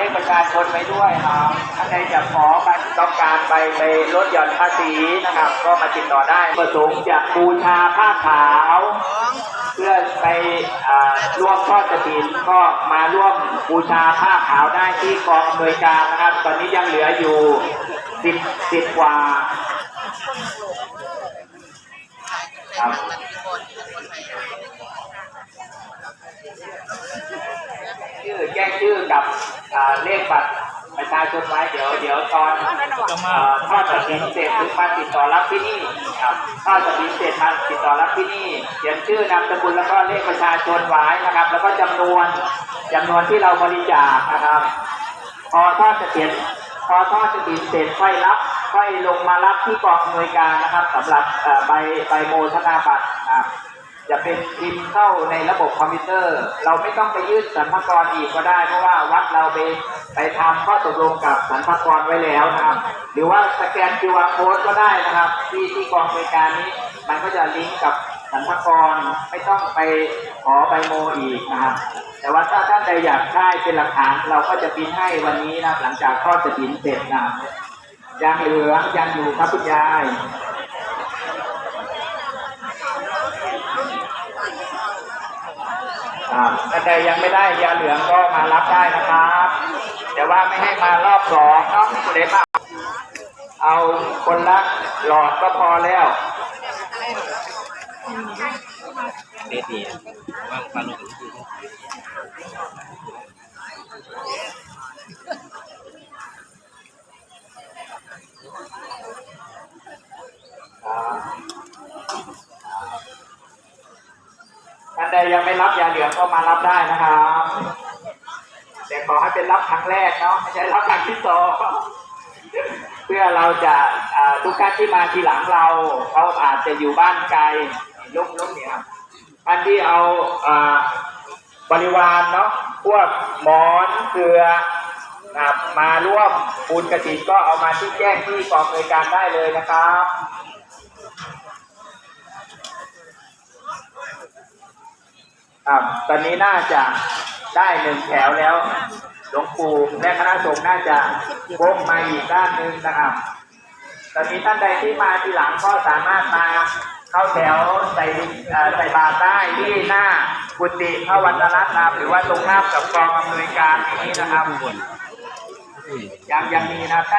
เลขประชาชนไว้ด้วยครับถ้าใครจะขอไปต้องการไปไปลดหย่อนภาษีนะครับ ก็มาติดต่อได้ประสงค์จะบูชาผ้าขาว เพื่อไปอ่าร่วมทอดกระถินก็มาร่วมบูชาผ้าขาวได้ที่กองอำนวยการนะครับ ตอนนี้ยังเหลืออยู่สิบสิบกว่าครับชื่อแจ้งชื่อกับอ่าเลข บัตรประชาชนไว้เดี๋ยวเดี๋ยวตอนเอ่อทอดกระถินเสร็จถึงมาติดต่อรับที่นี่ครับทอดกระถินเสร็จมาติดต่อรับที่นี่เขียนชื่อนามสกุลแล้วก็เลขประชาชนไว้นะครับ แล้วก็จำนวนจำนวนที่เราบริจาคนะครับ พอทอดกระถินพอทอดกระถินเสร็จค่อยรับค่อยลงมารับที่กองอำนวยการนะครับสำหรับเอ่อใบใบโมทนาบัตรนะครับ จะเป็นพิมพ์เข้าในระบบคอมพิวเตอร์ เราไม่ต้องไปยื่นสรรพากรอีกก็ได้ เพราะว่าวัดเราไปไปทำข้อตกลงกับสรรพากรไว้แล้วนะครับ หรือว่าสแกน QR code ก็ได้นะครับ ที่ที่กองบริการนี้ มันก็จะลิงก์กับสรรพากรไม่ต้องไปขอใบโมอีกนะครับ แต่ว่าถ้าท่านใดอยากได้เป็นหลักฐานเราก็จะพิมพ์ให้วันนี้นะหลังจากทอจะพิมพ์เสร็จนะยังเหลือยังอยู่ครับคุณยาย อ่าท่านใดยังไม่ได้ยาเหลืองก็มารับได้นะครับแต่ว่าไม่ให้มารอบสองเนาะคุณเดมาเอาคนละหลอดก็พอแล้วเบสดีว่างปลาลูก ท่านใดยังไม่รับยาเหลืองก็มารับได้นะครับแต่ขอให้เป็นรับครั้งแรกเนาะไม่ใช่รับครั้งที่สองเพื่อเราจะทุกท่านที่มาทีหลังเราเขาอาจจะอยู่บ้านไกลลุกลุกเนี่ยท่านที่เอาอบริวารเนาะพวกหมอนเกลือมาร่วมปูนกระถิ่นก็เอามาที่แจ้งที่กองบริการได้เลยนะครับ ครับตอนนี้น่าจะได้หนึ่งแถวแล้วหลวงปู่และคณะสงฆ์น่าจะโค้งมาอีกด้านหนึ่งนะครับ ตอนนี้ท่านใดที่มาทีหลังก็สามารถมาเข้าแถวใส่ใส่บาตรได้ที่หน้ากุฏิพระวันรัตน์นะครับหรือว่าตรงข้ากับกองอำนวยการนี้นะครับยังยังมีนะท่าน